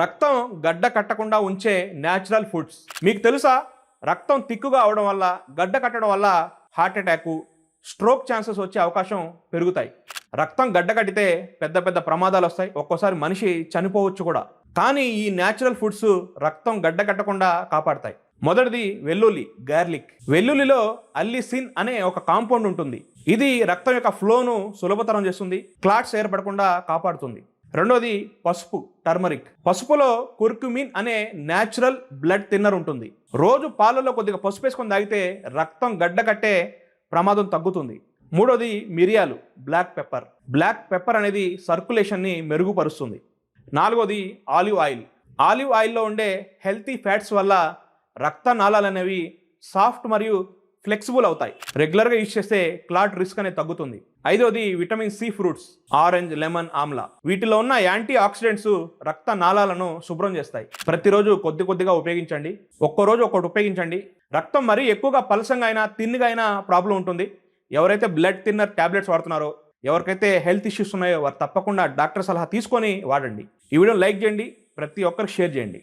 రక్తం గడ్డ కట్టకుండా ఉంచే న్యాచురల్ ఫుడ్స్ మీకు తెలుసా? రక్తం తిక్కుగా అవడం వల్ల గడ్డ కట్టడం వల్ల హార్ట్ అటాకు స్ట్రోక్ ఛాన్సెస్ వచ్చే అవకాశం పెరుగుతాయి. రక్తం గడ్డ కట్టితే పెద్ద పెద్ద ప్రమాదాలు వస్తాయి. ఒక్కోసారి మనిషి చనిపోవచ్చు కూడా. కానీ ఈ న్యాచురల్ ఫుడ్స్ రక్తం గడ్డ కట్టకుండా కాపాడతాయి. మొదటిది వెల్లుల్లి గార్లిక్ వెల్లుల్లిలో అల్లిసిన్ అనే ఒక కాంపౌండ్ ఉంటుంది. ఇది రక్తం యొక్క ఫ్లోను సులభతరం చేస్తుంది క్లాట్స్ ఏర్పడకుండా కాపాడుతుంది. రెండోది పసుపు టర్మరిక్. పసుపులో కుర్కుమిన్ అనే న్యాచురల్ బ్లడ్ థిన్నర్ ఉంటుంది. రోజు పాలలో కొద్దిగా పసుపు వేసుకొని తాగితే రక్తం గడ్డ కట్టే ప్రమాదం తగ్గుతుంది. మూడోది మిరియాలు బ్లాక్ పెప్పర్ బ్లాక్ పెప్పర్ అనేది సర్కులేషన్ని మెరుగుపరుస్తుంది. నాలుగోది ఆలివ్ ఆయిల్. ఆలివ్ ఆయిల్లో ఉండే హెల్తీ ఫ్యాట్స్ వల్ల రక్త నాళాలు అనేవి సాఫ్ట్ మరియు ఫ్లెక్సిబుల్ అవుతాయి. రెగ్యులర్గా యూజ్ చేస్తే క్లాట్ రిస్క్ అనేది తగ్గుతుంది. ఐదోది vitamin C fruits orange lemon amla. వీటిలో ఉన్న యాంటీ ఆక్సిడెంట్స్ రక్త నాళాలను శుభ్రం చేస్తాయి. ప్రతిరోజు కొద్ది కొద్దిగా ఉపయోగించండి. ఒక్కరోజు ఒక్కటి ఉపయోగించండి. రక్తం మరీ ఎక్కువగా పలసంగా అయినా తిన్నుగా అయినా ప్రాబ్లం ఉంటుంది. ఎవరైతే బ్లడ్ థిన్నర్ టాబ్లెట్స్ వాడుతున్నారో ఎవరికైతే హెల్త్ ఇష్యూస్ ఉన్నాయో వారు తప్పకుండా డాక్టర్ సలహా తీసుకొని వాడండి. ఈ వీడియో లైక్ చేయండి. ప్రతి ఒక్కరికి షేర్ చేయండి.